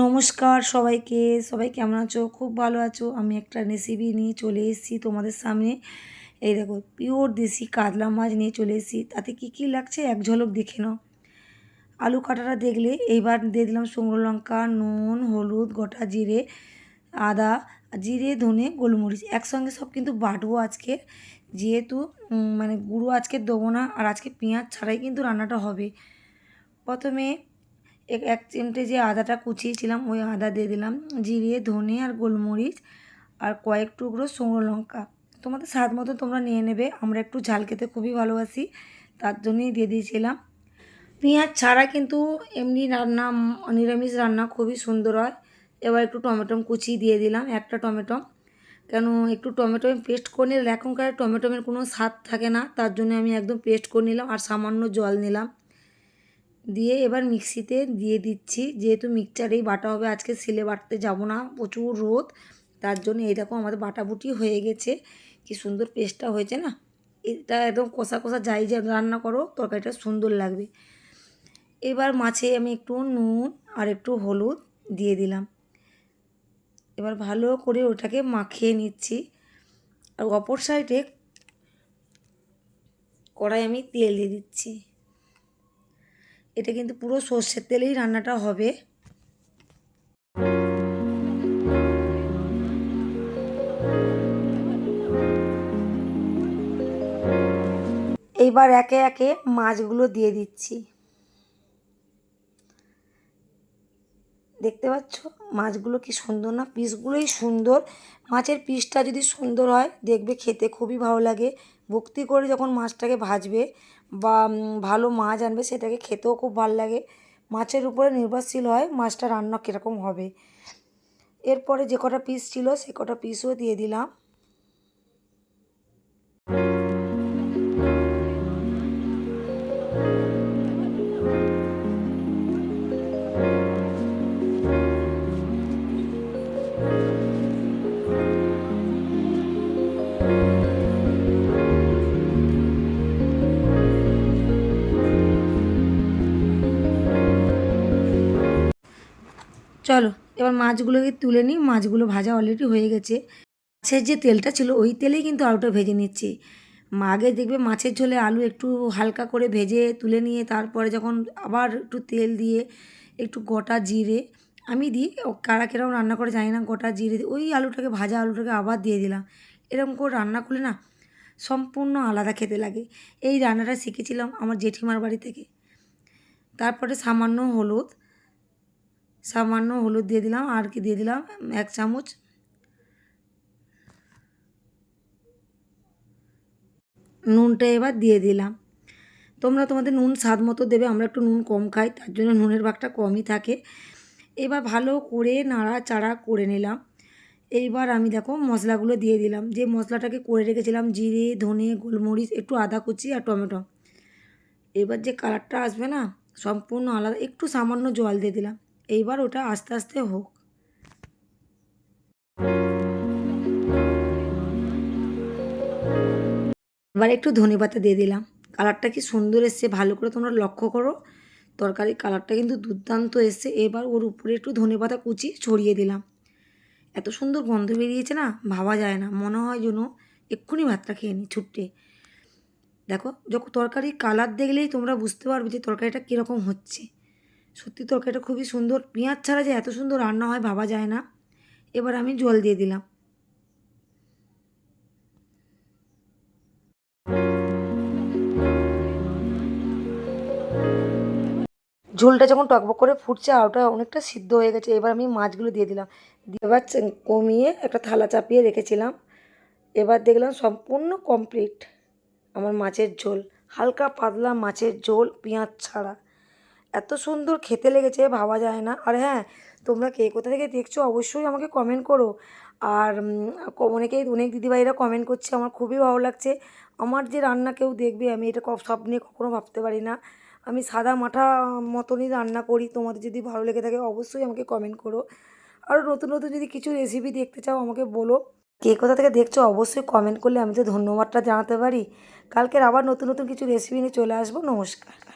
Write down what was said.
নমস্কার সবাইকে। সবাই কেমন আছো? খুব ভালো আছো। আমি একটা রেসিপি নিয়ে চলে এসেছি তোমাদের সামনে। এই দেখো পিওর দেশি কাতলা মাছ নিয়ে চলে এসেছি। তাতে কী কী লাগছে এক ঝলক দেখে নাও। আলু কাটাটা দেখলে এইবার দিয়ে দিলাম শুকনো লঙ্কা, নুন, হলুদ, গোটা জিরে, আদা, জিরে, ধনে, গোলমরিচ। একসঙ্গে সব কিন্তু বাটবো আজকে। যেহেতু মানে গুঁড়ো আজকে দেবো না, আর আজকে পেঁয়াজ ছাড়াই কিন্তু রান্নাটা হবে। প্রথমে এক এক চিমটে যে আদাটা কুচিয়েছিলাম, ওই আদা দিয়ে দিলাম। জিরে, ধনে আর গোলমরিচ আর কয়েক টুকরো শুকনো লঙ্কা। তোমাদের স্বাদ মতো তোমরা নিয়ে নেবে। আমরা একটু ঝাল খেতে খুবই ভালোবাসি, তার জন্যই দিয়ে দিয়েছিলাম। পেঁয়াজ ছাড়া কিন্তু এমনি রান্না, নিরামিষ রান্না খুবই সুন্দর হয়। এবার একটু টমেটো কুচি দিয়ে দিলাম, একটা টমেটো। কেন একটু টমেটো পেস্ট করে নিলে, এখনকার টমেটোমের কোনো স্বাদ থাকে না, তার জন্য আমি একদম পেস্ট করে নিলাম আর সামান্য জল নিলাম। দিয়ে এবার মিক্সিতে দিয়ে দিচ্ছি। যেহেতু মিক্সচারেই বাটা হবে, আজকে সিলে বাটতে যাব না, প্রচুর রোদ। তার জন্য দেখো আমাদের বাটাবুটি হয়ে গেছে। কি সুন্দর পেস্টটা হয়েছে না? এটা একদম কষা কষা যাই যে রান্না করো, তরকারিটা সুন্দর লাগবে। এবার মাছে আমি একটু নুন আর একটু হলুদ দিয়ে দিলাম। এবার ভালো করে ওটাকে মাখিয়ে নিচ্ছি। আর অপর সাইডে কড়াই আমি তেল দিয়ে দিচ্ছি। এটা কিন্তু পুরো সর্ষের তেলেই রান্নাটা হবে। এইবার একে একে মাছগুলো দিয়ে দিচ্ছি। দেখতে পাচ্ছ? মাছগুলো কি সুন্দর না? পিসগুলোই সুন্দর। মাছের পিসটা যদি সুন্দর হয়, দেখবে খেতে খুবই ভালো লাগে। ভক্তি করে যখন মাছটাকে ভাজবে বা ভালো মাছ আনবে, সেটাকে খেতেও খুব ভালো লাগে। মাছের উপরে নির্ভরশীল হয় মাছটা রান্না কীরকম হবে। এরপরে যে কটা পিস ছিল, সে কটা পিসও দিয়ে দিলাম। চলো, এবার মাছগুলোকে তুলে নিই। মাছগুলো ভাজা অলরেডি হয়ে গেছে। মাছের যে তেলটা ছিল, ওই তেলেই কিন্তু আলুটা ভেজে নিচ্ছি। মা আগে দেখবে মাছের ঝোলে আলু একটু হালকা করে ভেজে তুলে নিয়ে, তারপরে যখন আবার একটু তেল দিয়ে একটু গোটা জিরে, আমি দিই কারা কেরম রান্না করে জানি না, গোটা জিরে ওই আলুটাকে, ভাজা আলুটাকে আবার দিয়ে দিলাম। এরকম করে রান্না করলে না, সম্পূর্ণ আলাদা খেতে লাগে। এই রান্নাটা শিখেছিলাম আমার জেঠিমার বাড়ি থেকে। তারপরে সামান্য হলুদ সামান্য হলুদ দিয়ে দিলাম, আর কি দিয়ে দিলাম? এক চামচ। নুনটা এবার দিয়ে দিলাম। তোমরা তোমাদের নুন স্বাদ মতো দেবে, আমরা একটু নুন কম খাই, তার জন্য নুনের ভাগটা কমই থাকে। এবার ভালো করে নাড়াচাড়া করে নিলাম। এইবার আমি দেখো মশলাগুলো দিয়ে দিলাম। যে মশলাটাকে করে রেখেছিলাম, জিরে, ধনে, গোলমরিচ, একটু আদা কুচি আর টমেটো। এবার যে কালারটা আসবে না, সম্পূর্ণ আলাদা, একটু সামান্য জল দিয়ে দিলাম। এইবার ওটা আস্তে আস্তে হোক। এবার একটু ধনে পাতা দিয়ে দিলাম। কালারটা কি সুন্দর এসছে, ভালো করে তোমরা লক্ষ্য করো। তরকারির কালারটা কিন্তু দুর্দান্ত এসছে। এবার ওর উপরে একটু ধনে পাতা কুচি ছড়িয়ে দিলাম। এত সুন্দর গন্ধ বেরিয়েছে না, ভাবা যায় না। মনে হয় যেন এক্ষুনি ভাতটা খেয়ে নিই ছুট্টে দেখো, যখন তরকারির কালার দেখলেই তোমরা বুঝতে পারবে যে তরকারিটা কীরকম হচ্ছে। সত্যি তরকারিটা খুবই সুন্দর পেঁয়াজ ছাড়া যে এত সুন্দর রান্না হয় ভাবা যায় না। এবার আমি জল দিয়ে দিলাম। ঝোলটা যখন টকবক করে ফুটছে, আর ওটা অনেকটা সিদ্ধ হয়ে গেছে, এবার আমি মাছগুলো দিয়ে দিলাম। এবার কমিয়ে একটা থালা চাপিয়ে রেখেছিলাম। এবার দেখলাম সম্পূর্ণ কমপ্লিট আমার মাছের ঝোল। হালকা পাতলা মাছের ঝোল পেঁয়াজ ছাড়া। এত সুন্দর খেতে লেগেছে, ভাবা যায় না। আর হ্যাঁ তোমরা কে কোথা থেকে দেখছ অবশ্যই আমাকে কমেন্ট করো। আর অনেকেই, অনেক দিদিভাইরা কমেন্ট করছে, আমার খুবই ভালো লাগছে। আমার যে রান্না কেউ দেখবে, আমি এটা ক- স্বপ্নে কখনো ভাবতে পারি না। আমি সাদা মাঠা মতনই রান্না করি, তোমাদের যদি ভালো লেগে থাকে অবশ্যই আমাকে কমেন্ট করো। আরও নতুন নতুন যদি কিছু রেসিপি দেখতে চাও আমাকে বলো। কে কোথা থেকে দেখছ অবশ্যই কমেন্ট করলে আমি তো ধন্যবাদটা জানাতে পারি। কালকের আবার নতুন নতুন কিছু রেসিপি নিয়ে চলে আসব। নমস্কার।